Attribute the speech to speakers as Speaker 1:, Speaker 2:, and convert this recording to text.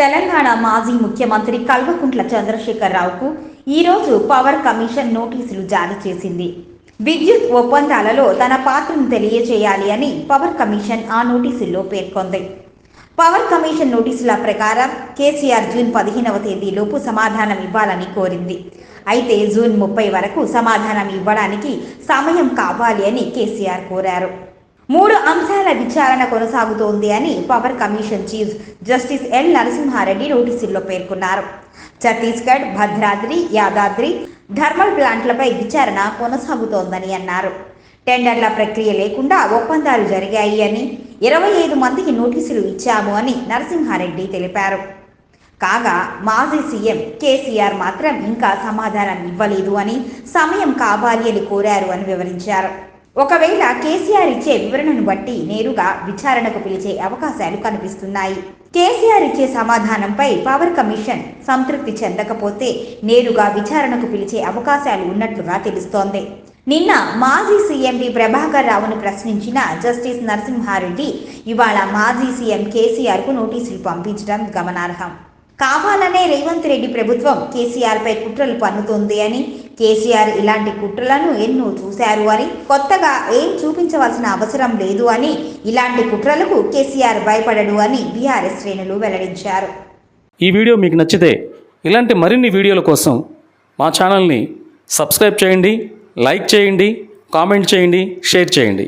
Speaker 1: తెలంగాణ మాజీ ముఖ్యమంత్రి కల్వకుంట్ల చంద్రశేఖరరావుకు ఈరోజు పవర్ కమిషన్ నోటీసులు జారీ చేసింది. విద్యుత్ ఒప్పందాలలో తన పాత్రను తెలియజేయాలి అని పవర్ కమిషన్ ఆ నోటీసుల్లో పేర్కొంది. పవర్ కమిషన్ నోటీసుల ప్రకారం కేసీఆర్ జూన్ పదిహేనవ తేదీలోపు సమాధానం ఇవ్వాలని కోరింది. అయితే జూన్ ముప్పై వరకు సమాధానం ఇవ్వడానికి సమయం కావాలి అని కేసీఆర్ కోరారు. మూడు అంశాల విచారణ కొనసాగుతోంది అని power commission chief justice L Narasimha Reddy నోటీసుల్లో పేర్కొన్నారు. ఛత్తీస్గఢ్ భద్రాద్రి యాదాద్రి థర్మల్ ప్లాంట్లపై విచారణ కొనసాగుతోందని అన్నారు. టెండర్ల ప్రక్రియ లేకుండా ఒప్పందాలు జరిగాయి అని ఇరవై ఐదు మందికి నోటీసులు ఇచ్చాము అని నరసింహారెడ్డి తెలిపారు. కాగా మాజీ సీఎం కేసీఆర్ మాత్రం ఇంకా సమాధానం ఇవ్వలేదు అని సమయం కావాలి అని కోరారు అని వివరించారు. ఒకవేళ కేసీఆర్ ఇచ్చే వివరణను బట్టి నేరుగా విచారణకు పిలిచే అవకాశాలు కనిపిస్తున్నాయి. కేసీఆర్ ఇచ్చే సమాధానంపై పవర్ కమిషన్ సంతృప్తి చెందకపోతే నేరుగా విచారణకు పిలిచే అవకాశాలు ఉన్నట్లుగా తెలుస్తోంది. నిన్న మాజీ సీఎండి ప్రభాకర్ రావును ప్రశ్నించిన జస్టిస్ నరసింహారెడ్డి ఇవాళ మాజీ సీఎం కేసీఆర్కు నోటీసులు పంపించడం గమనార్హం. కావాలనే రేవంత్ రెడ్డి ప్రభుత్వం కేసీఆర్పై కుట్రలు పన్నుతోంది అని కేసీఆర్ ఇలాంటి కుట్రలను ఎన్నో చూశారు అని కొత్తగా ఏం చూపించవలసిన అవసరం లేదు అని ఇలాంటి కుట్రలకు కేసీఆర్ భయపడడు అని బీఆర్ఎస్ శ్రేణులు వెల్లడించారు.
Speaker 2: ఈ వీడియో మీకు నచ్చితే ఇలాంటి మరిన్ని వీడియోల కోసం మా ఛానల్ని సబ్స్క్రైబ్ చేయండి లైక్ చేయండి కామెంట్ చేయండి షేర్ చేయండి.